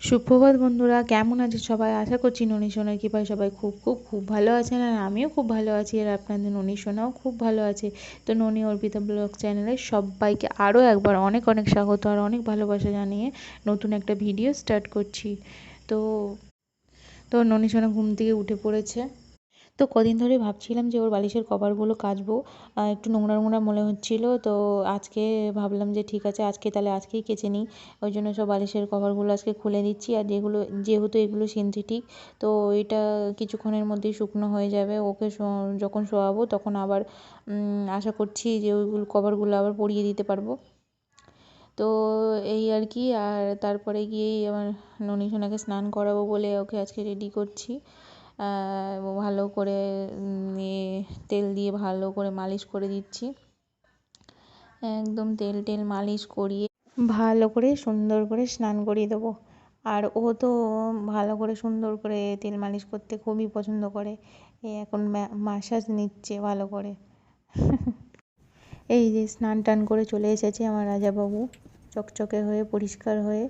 সুপ্রভাত বন্ধুরা, কেমন আছে সবাই? আশা করছি ননী সোনার কৃপায় সবাই খুব খুব খুব ভালো আছেন আর আমিও খুব ভালো আছি আর আপনাদের ননী সোনাও খুব ভালো আছে। তো ননী অর্পিতা ব্লগ চ্যানেলে সবাইকে আরও একবার অনেক অনেক স্বাগত আর অনেক ভালোবাসা জানিয়ে নতুন একটা ভিডিও স্টার্ট করছি। তো তো ননী সোনা ঘুম থেকে উঠে পড়েছে। তো কদিন ধরে ভাবছিলাম যে ওর বালিশের কভারগুলো কাচবো একটু নোংরা নোংরা মনে হচ্ছিল, তো আজকে ভাবলাম যে ঠিক আছে, আজকে তাহলে আজকেই কেচে নিই। ওই জন্য সব বালিশের কভারগুলো আজকে খুলে দিচ্ছি, আর যেগুলো, যেহেতু এগুলো সিনথেটিক, তো এটা কিছুক্ষণের মধ্যেই শুকনো হয়ে যাবে। ওকে যখন শোয়াবো তখন আবার আশা করছি যে ওইগুলো কভারগুলো আবার পরিয়ে দিতে পারব। তো এই আর কি, আর তারপরে গিয়েই আমার ননী সোনাকে স্নান করাবো বলে ওকে আজকে রেডি করছি। ভালো করে তেল দিয়ে ভালো করে মালিশ করে দিচ্ছি। একদম তেল টেল মালিশ করিয়ে ভালো করে সুন্দর করে স্নান করিয়ে দেবো। আর ও তো ভালো করে সুন্দর করে তেল মালিশ করতে খুবই পছন্দ করে। এখন মাসাজ নিচ্ছে ভালো করে। এই যে স্নান টান করে চলে এসেছে আমার রাজাবাবু। চকচকে হয়ে, পরিষ্কার হয়ে।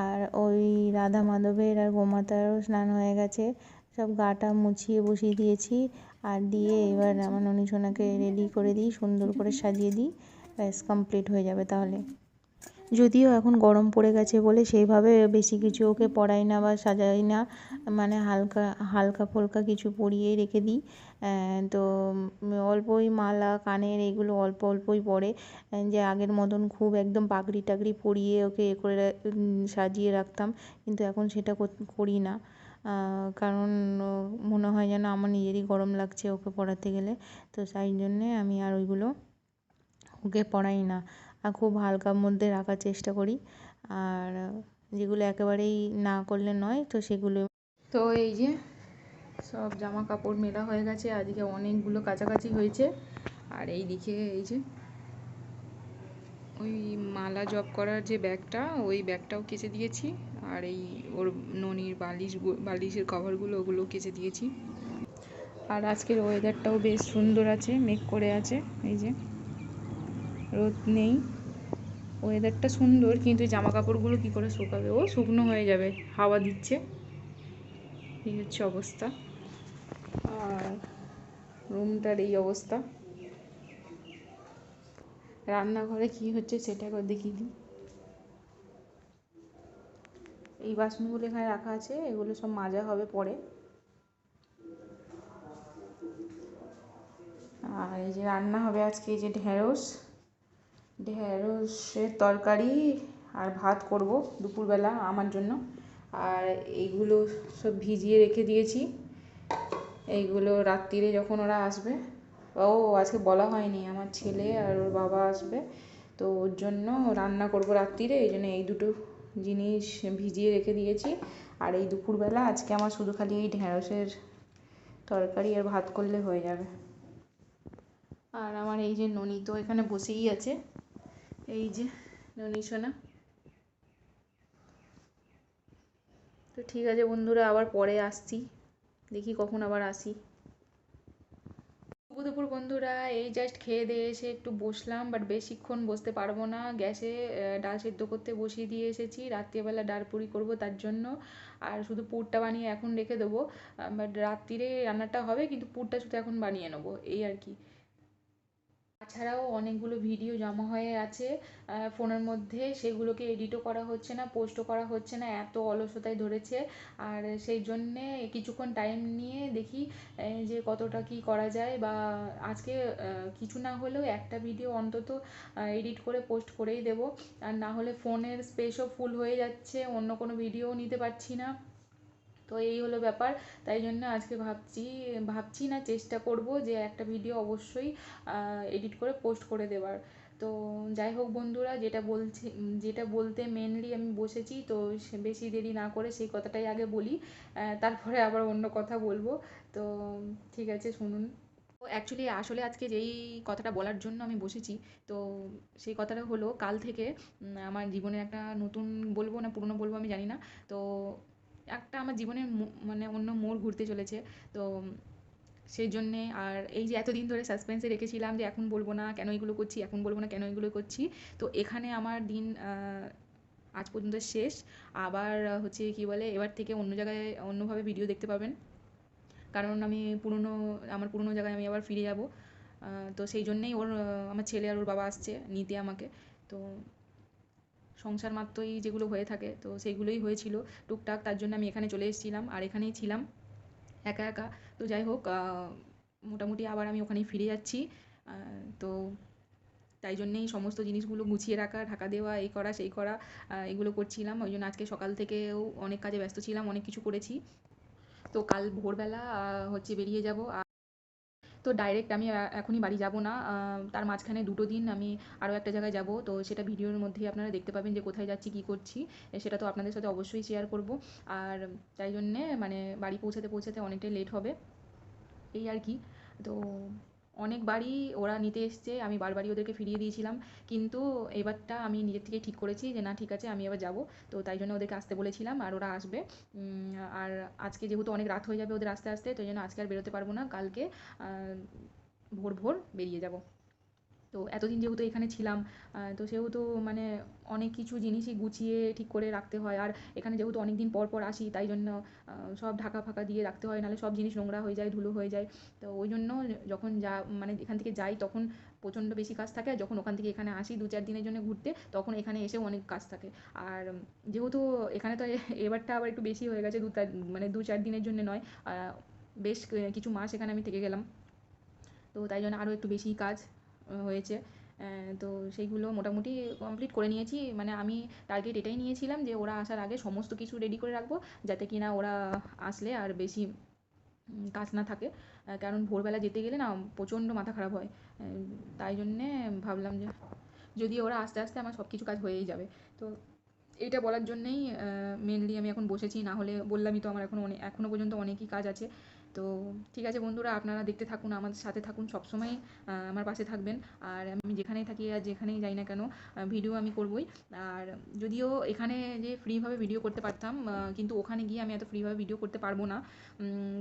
আর ওই রাধা মাধবের আর গোমাতারও স্নান হয়ে গেছে। সব গাটা মুছিয়ে বসিয়ে দিয়েছি আর দিয়ে এবার আমার ননী সোনাকে রেডি করে দিই, সুন্দর করে সাজিয়ে দিই। ব্যাস কমপ্লিট হয়ে যাবে তাহলে। যদিও এখন গরম পড়ে গেছে বলে সেইভাবে বেশি কিছু ওকে পরাই না বা সাজাই না মানে হালকা হালকা ফুলকা কিছু পরিয়েই রেখে দিই। তো অল্পই মালা, কানের এগুলো অল্প অল্পই পরে, যে আগের মতন খুব একদম পাগড়ি টাগড়ি পরিয়ে ওকে এ করে সাজিয়ে রাখতাম, কিন্তু এখন সেটা করি না। কারণ মনে হয় যেন আমার নিজেরই গরম লাগছে ওকে পড়াতে গেলে। তো তাই জন্যে আমি আর ওইগুলো ওকে পড়াই না। আর খুব হালকার মধ্যে রাখার চেষ্টা করি। আর যেগুলো একেবারেই না করলে নয়, তো সেগুলো তো এই যে সব জামা কাপড় মেলা হয়ে গেছে, আজকে অনেকগুলো কাছাকাছি হয়েছে। আর এই দিকে এই যে ওই মালা জব করার যে ব্যাগটা, ওই ব্যাগটাও কেচে দিয়েছি। আর এই ওর ননির বালিশ বালিশের কভারগুলো ওগুলো কেচে দিয়েছি। আর আজকের ওয়েদারটাও বেশ সুন্দর আছে, মেঘ করে আছে, এই যে। রোদ নেই। ওয়েদারটা সুন্দর, কিন্তু জামা কাপড়গুলো কী করে শুকাবে? ও শুকনো হয়ে যাবে, হাওয়া দিচ্ছে। এই হচ্ছে অবস্থা। আর রুমটার এই অবস্থা। রান্নাঘরে কি হচ্ছে সেটা একবার দেখিয়ে দিই। এই বাসনগুলো এখানে রাখা আছে, এগুলো সব মাজা হবে পরে। আর এই যে রান্না হবে আজকে এই যে ঢেঁড়স। ঢেঁড়সের তরকারি আর ভাত করব দুপুরবেলা আমার জন্য। আর এইগুলো সব ভিজিয়ে রেখে দিয়েছি। এইগুলো রাত্রিরে যখন ওরা আসবে ও আজকে বলা হয়নি, আমার ছেলে আর ওর বাবা আসবে। তো ওর জন্য রান্না করব রাত্রিরে, এই জন্য এই দুটো জিনিস ভিজিয়ে রেখে দিয়েছি। আর এই দুপুরবেলা আজকে আমার শুধু খালি এই ঢ্যাঁড়সের তরকারি আর ভাত করলে হয়ে যাবে। আর আমার এই যে ননি তো এখানে বসেই আছে। এই যে ননি, সোনা। তো ঠিক আছে বন্ধুরা, আবার পরে আসছি। দেখি কখন আবার আসি। দুপুর বন্ধুরা, এই জাস্ট খেয়ে দিয়ে এসে একটু বসলাম বাট বেশিক্ষণ বসতে পারব না। গ্যাসে ডাল সেদ্ধ করতে বসিয়ে দিয়ে এসেছি। রাত্রিবেলা ডাল পুরি করব তার জন্য। আর শুধু পুরটা বানিয়ে এখন রেখে দেবো। বাট রাত্রিরে রান্নাটা হবে, কিন্তু পুরটা শুধু এখন বানিয়ে নেব। এই আর কি। তাছাড়াও অনেকগুলো ভিডিও জমা হয়ে আছে ফোনের মধ্যে। সেগুলোকে এডিটও করা হচ্ছে না পোস্টও করা হচ্ছে না, এত অলসতায় ধরেছে। আর সেই জন্যে কিছুক্ষণ টাইম নিয়ে দেখি যে কতটা কি করা যায় বা আজকে কিছু না হলেও একটা ভিডিও অন্তত এডিট করে পোস্ট করেই দেবো। আর না হলে ফোনের স্পেসও ফুল হয়ে যাচ্ছে, অন্য কোনো ভিডিও নিতে পারছি না। তো এই হলো ব্যাপার। তাই জন্য আজকে ভাবছি ভাবছি না, চেষ্টা করব যে একটা ভিডিও অবশ্যই এডিট করে পোস্ট করে দেওয়ার তো যাই হোক বন্ধুরা, যেটা বলছি, যেটা বলতে মেনলি আমি বসেছি, তো বেশি দেরি না করে সেই কথাটাই আগে বলি তারপরে আবার অন্য কথা বলব। তো ঠিক আছে, শুনুন। অ্যাকচুয়ালি আসলে আজকে যেই কথাটা বলার জন্য আমি বসেছি, তো সেই কথাটা হলো, কাল থেকে আমার জীবনের একটা নতুন বলব না পুরনো বলব আমি জানি না। তো একটা আমার জীবনের মানে অন্য মোড় ঘুরতে চলেছে। তো সেই জন্যে আর এই যে এতদিন ধরে সাসপেন্সে রেখেছিলাম যে এখন বলব না, কেন এগুলো করছি, এখন বলব না, কেন এগুলো করছি, তো এখানে আমার দিন আজ পর্যন্ত শেষ। আবার হচ্ছে কি বলে, এবার থেকে অন্য জায়গায় অন্যভাবে ভিডিও দেখতে পাবেন। কারণ আমি পুরনো, আমার পুরনো জায়গায় আমি আবার ফিরে যাব। তো সেই জন্যেই ওর, আমার ছেলে আর ওর বাবা আসছে, নিতে আমাকে। তো সংসার মাত্রই যেগুলো হয়ে থাকে, তো সেইগুলোই হয়েছিল টুকটাক, তার জন্য আমি এখানে চলে এসেছিলাম আর এখানেই ছিলাম একা একা। তো যাই হোক মোটামুটি আবার আমি ওখানেই ফিরে যাচ্ছি। তো তাই জন্যেই সমস্ত জিনিসগুলো গুছিয়ে রাখা, ঢাকা দেওয়া, এই করা, সেই করা এগুলো করছিলাম। ওই জন্য আজকে সকাল থেকেও অনেক কাজে ব্যস্ত ছিলাম, অনেক কিছু করেছি। তো কাল ভোরবেলা হচ্ছে বেরিয়ে যাব। তো ডাইরেক্ট আমি এখনই বাড়ি যাব না। তার মাঝখানে দুটো দিন আমি আরও একটা জায়গায় যাব। তো সেটা ভিডিওর মধ্যেই আপনারা দেখতে পাবেন যে কোথায় যাচ্ছি, কী করছি। সেটা তো আপনাদের সাথে অবশ্যই শেয়ার করব। আর তাই জন্যে মানে বাড়ি পৌঁছাতে পৌঁছাতে অনেকটাই লেট হবে। এই আর কি। তো অনেকবারই ওরা নিতে এসছে, আমি বারবারই ওদেরকে ফিরিয়ে দিয়েছিলাম। কিন্তু এবারটা আমি নিজের থেকেই ঠিক করেছি যে না, ঠিক আছে, আমি এবার যাব। তো তাই জন্য ওদেরকে আসতে বলেছিলাম আর ওরা আসবে। আর আজকে যেহেতু অনেক রাত হয়ে যাবে ওদের আসতে আসতে তাই জন্য আজকে আর বেরোতে পারব না। কালকে ভোর ভোর বেরিয়ে যাব। তো এতদিন যেহেতু এখানে ছিলাম তো সেহেতু মানে অনেক কিছু জিনিসই গুছিয়ে ঠিক করে রাখতে হয়। আর এখানে যেহেতু অনেক দিন পর পর আসি, তাই জন্য সব ঢাকা ফাঁকা দিয়ে রাখতে হয়, নাহলে সব জিনিস নোংরা হয়ে যায়, ধুলো হয়ে যায়। তো ওই জন্য যখন যা মানে এখান থেকে যাই তখন প্রচণ্ড বেশি কাজ থাকে। আর যখন ওখান থেকে এখানে আসি দু চার দিনের জন্য ঘুরতে, তখন এখানে এসেও অনেক কাজ থাকে। আর যেহেতু এখানে তো এবারটা আবার একটু বেশি হয়ে গেছে, দু চার মানে দু চার দিনের জন্য নয় বেশ কিছু মাস এখানে আমি থেকে গেলাম। তো তাই জন্য আরও একটু বেশিই কাজ হয়েছে। তো সেইগুলো মোটামুটি কমপ্লিট করে নিয়েছি। মানে আমি টার্গেট এটাই নিয়েছিলাম যে ওরা আসার আগে সমস্ত কিছু রেডি করে রাখব, যাতে কি না ওরা আসলে আর বেশি কাজ না থাকে। কারণ ভোরবেলা যেতে গেলে না প্রচণ্ড মাথা খারাপ হয়। তাই জন্যে ভাবলাম যে যদি ওরা আস্তে আস্তে আমার সব কিছু কাজ হয়েই যাবে। তো এইটা বলার জন্যেই মেনলি আমি এখন বসেছি। না হলে বললামই তো আমার এখন অনেক এখনও পর্যন্ত অনেকই কাজ আছে। তো ঠিক আছে বন্ধুরা, আপনারা দেখতে থাকুন, আমাদের সাথে থাকুন সবসময় আমার পাশে থাকবেন। আর আমি যেখানেই থাকি আর যেখানেই যাই না কেন ভিডিও আমি করবই। আর যদিও এখানে যে ফ্রিভাবে ভিডিও করতে পারতাম কিন্তু ওখানে গিয়ে আমি এত ফ্রিভাবে ভিডিও করতে পারব না।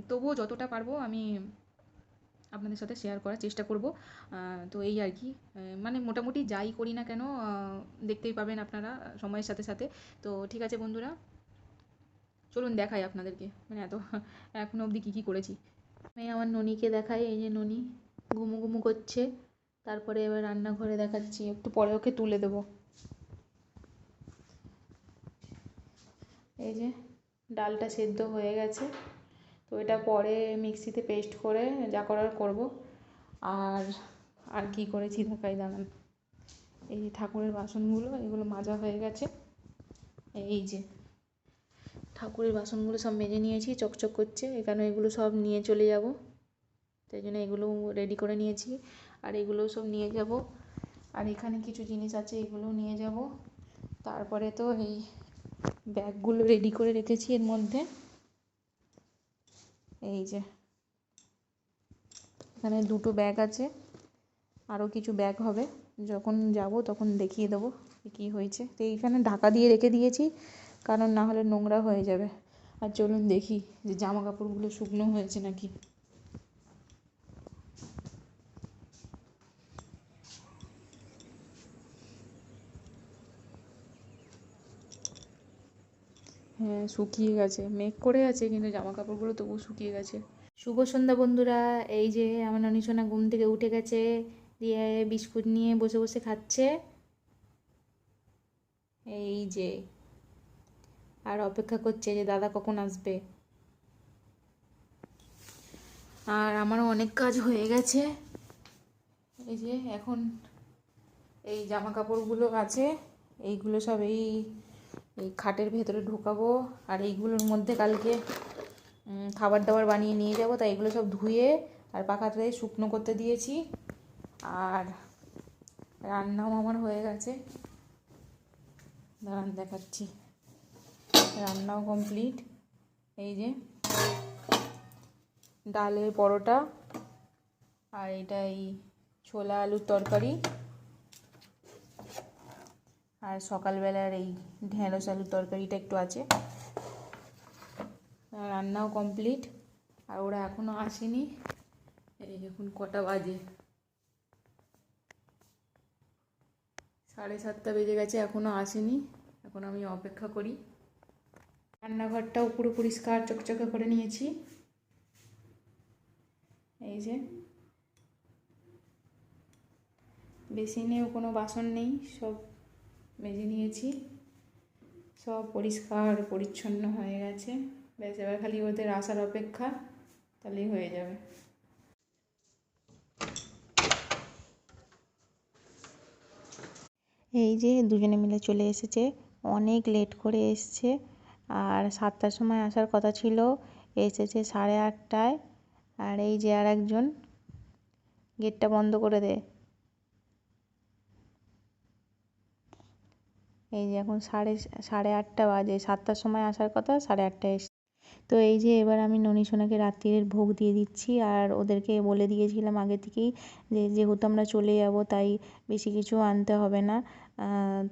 তবুও যতটা পারব আমি আপনাদের সাথে শেয়ার করার চেষ্টা করব। তো এই আর কি মানে মোটামুটি যাই করি না কেন দেখতেই পাবেন আপনারা সময়ের সাথে সাথে। তো ঠিক আছে বন্ধুরা চলুন দেখাই আপনাদেরকে মানে এত, এখনও অবধি কী কী করেছি। আমি আমার ননিকে দেখাই, এই যে ননি ঘুমু ঘুমু করছে। তারপরে এবার রান্নাঘরে দেখাচ্ছি, একটু পরে ওকে তুলে দেবো। এই যে ডালটা সেদ্ধ হয়ে গেছে, তো এটা পরে মিক্সিতে পেস্ট করে যা করার করব। আর আর কি করেছি দেখাই, দাঁড়ান। এই ঠাকুরের বাসনগুলো, এগুলো মাজা হয়ে গেছে। এই যে ঠাকুরের বাসনগুলো সব মেজে নিয়েছি, চকচক করছে এখানে এগুলো সব নিয়ে চলে যাব। তাই জন্য এগুলো রেডি করে নিয়েছি, আর এগুলো সব নিয়ে যাব। আর এখানে কিছু জিনিস আছে এগুলো নিয়ে যাব। তারপরে তো এই ব্যাগগুলো রেডি করে রেখেছি এর মধ্যে। এই যে, এখানে দুটো ব্যাগ আছে, আরও কিছু ব্যাগ হবে। যখন যাব তখন দেখিয়ে দেবো কী হয়েছে। তো এইখানে ঢাকা দিয়ে রেখে দিয়েছি। কারণ না হলে নোংরা হয়ে যাবে। আর চলুন দেখি যে জামা কাপড়গুলো শুকনো হয়েছে নাকি। হ্যাঁ শুকিয়ে গেছে। মেঘ করে আছে, কিন্তু জামা কাপড়গুলো তবু শুকিয়ে গেছে। শুভ সন্ধ্যা বন্ধুরা। এই যে আমার ননিসোনা ঘুম থেকে উঠে গেছে, দিয়ে বিস্কুট নিয়ে বসে বসে খাচ্ছে। এই যে আর অপেক্ষা করছে যে দাদা কখন আসবে। আর আমারও অনেক কাজ হয়ে গেছে। এই যে এখন এই জামা কাপড়গুলো আছে, এইগুলো সব এই এই খাটের ভেতরে ঢোকাবো। আর এইগুলোর মধ্যে কালকে খাবার দাবার বানিয়ে নিয়ে যাব, তাই এগুলো সব ধুয়ে আর পাখাতে শুকনো করতে দিয়েছি। আর রান্নাও আমার হয়ে গেছে। দাঁড়ান দেখাচ্ছি। রান্নাও কমপ্লিট এই যে ডালের পরোটা আর এটা এই ছোলা আলুর তরকারি আর সকালবেলার এই ঢেঁড়স আলুর তরকারিটা একটু আছে। রান্নাও কমপ্লিট আর ওরা এখনও আসেনি। এই এখন কটা বাজে? সাড়ে সাতটা বেজে গেছে এখনও আসেনি। এখন আমি অপেক্ষা করি। রান্নাঘরটাও পুরো পরিষ্কার, চকচকে করে নিয়েছি। এই যে। বেসিনেও কোনো বাসন নেই, সব মেজে নিয়েছি। সব পরিষ্কার, পরিচ্ছন্ন হয়ে গেছে। ব্যাস, এবার খালি ওদের আসার অপেক্ষা তাহলেই হয়ে যাবে। এই যে দুজনে মিলে চলে এসেছে, অনেক লেট করে এসছে। আর সাতটার সময় আসার কথা ছিল, এসেছে সাড়ে আটটায়। আর এই যে আর একজন, গেটটা বন্ধ করে দে। এই যে এখন সাড়ে সাড়ে আটটা বাজে, সাতটার সময় আসার কথা, সাড়ে আটটায় এসছে। তো এই যে এবার আমি ননী সোনাকে রাত্রির ভোগ দিয়ে দিচ্ছি, আর ওদেরকে বলে দিয়েছিলাম আগে থেকেই যে যেহেতু আমরা চলে যাব, তাই বেশি কিছু আনতে হবে না।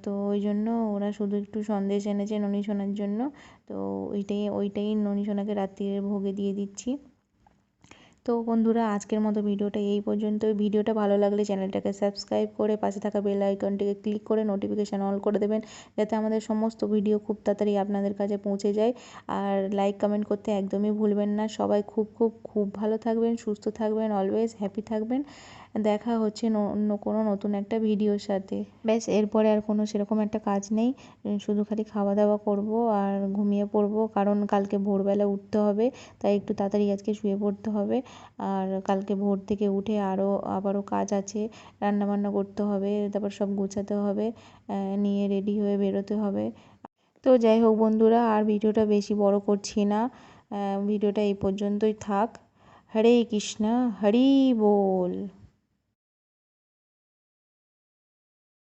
তো ওই জন্য ওরা শুধু একটু সন্দেশ এনেছে ননী সোনার জন্য। তো ওইটাই ওইটাই ননী সোনাকে রাত্রির ভোগে দিয়ে দিচ্ছি। তো বন্ধুরা, আজকের মতো ভিডিওটা এই পর্যন্তই। ভিডিওটা ভালো লাগলে চ্যানেলটাকে সাবস্ক্রাইব করে পাশে থাকা বেল আইকনটিকে ক্লিক করে নোটিফিকেশান অল করে দেবেন, যাতে আমাদের সমস্ত ভিডিও খুব তাড়াতাড়ি আপনাদের কাছে পৌঁছে যায়। আর লাইক কমেন্ট করতে একদমই ভুলবেন না। সবাই খুব খুব খুব ভালো থাকবেন, সুস্থ থাকবেন অলওয়েজ হ্যাপি থাকবেন। দেখা হচ্ছে অন্য কোনো নতুন একটা ভিডিওর সাথে। ব্যাস, এরপরে আর কোনো সেরকম একটা কাজ নেই। শুধু খালি খাওয়া দাওয়া করব আর ঘুমিয়ে পড়ব। কারণ কালকে ভোরবেলা উঠতে হবে, তাই একটু তাড়াতাড়ি আজকে শুয়ে পড়তে হবে। আর কালকে ভোর থেকে উঠে আরও আবারও কাজ আছে, রান্নাবান্না করতে হবে, তারপর সব গোছাতে হবে নিয়ে রেডি হয়ে বেরোতে হবে। তো যাই হোক বন্ধুরা, আর ভিডিওটা বেশি বড় করছি না। ভিডিওটা এই পর্যন্তই থাক। হরে কৃষ্ণ, হরি বল।